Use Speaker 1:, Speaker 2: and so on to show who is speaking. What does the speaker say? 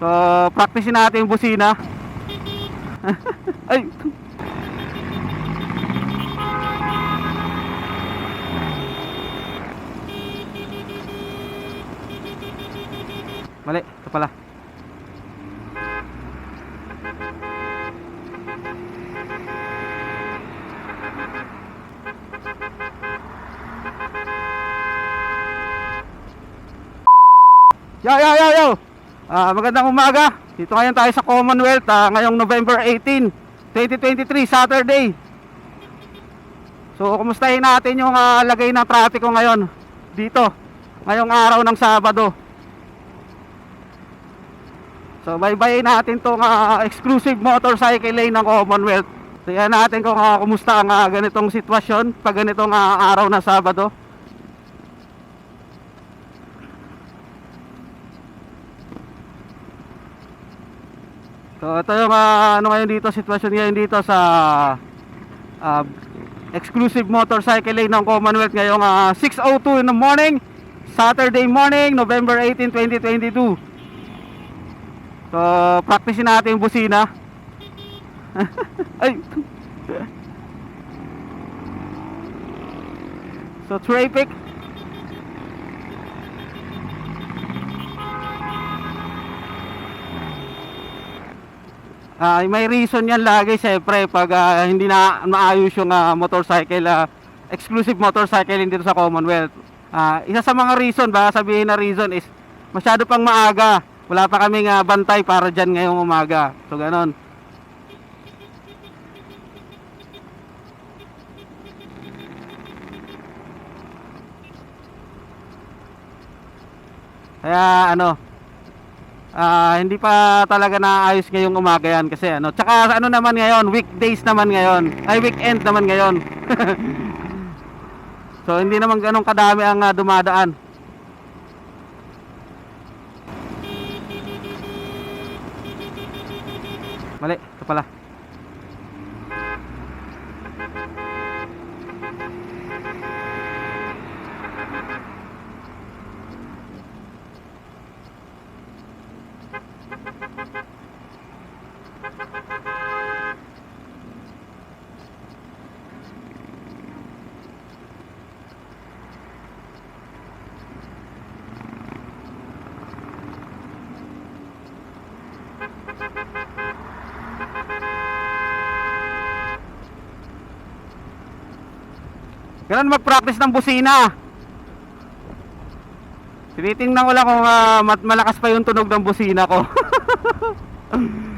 Speaker 1: So, practice natin yung busina. Ay! Mali, ito pala. Yo, yo, yo, yo! Ah, magandang umaga. Dito ngayon tayo sa Commonwealth ah, ngayong November 18, 2023, Saturday. So, kumustahin natin yung ah, lagay ng trapiko ngayon dito, ngayong araw ng Sabado. So, baybayin natin tong ah, exclusive motorcycle lane ng Commonwealth. Tingnan natin kung ah, kumusta ang ah, ganitong sitwasyon pag ganitong ah, araw na Sabado. So ito yung ah, ano ngayon dito, sitwasyon ngayon dito sa ah, exclusive motorcycle lane ng Commonwealth ngayong ah, 6.02 in the morning, Saturday morning, November 18, 2022. So practice natin yung busina. Ay! so traffic. Ah, may reason yan lagi syempre pag ah, hindi na maayos yung ah, motorcycle ah, exclusive motorcycle dito sa Commonwealth. Ah, isa sa mga reason ba sabihin na reason is masyado pang maaga. Wala pa kaming ah, bantay para diyan ngayong umaga. So ganon. Kaya ano, Ah, hindi pa talaga naayos ngayong umaga yan kasi ano. Tsaka ano naman ngayon, weekdays naman ngayon. Ay weekend naman ngayon. so hindi naman ganong kadami ang ah, dumadaan. Mali, ito pala. Ganun mag-practice ng busina. Tinitingnan ko lang kung mat- malakas pa yung tunog ng busina ko.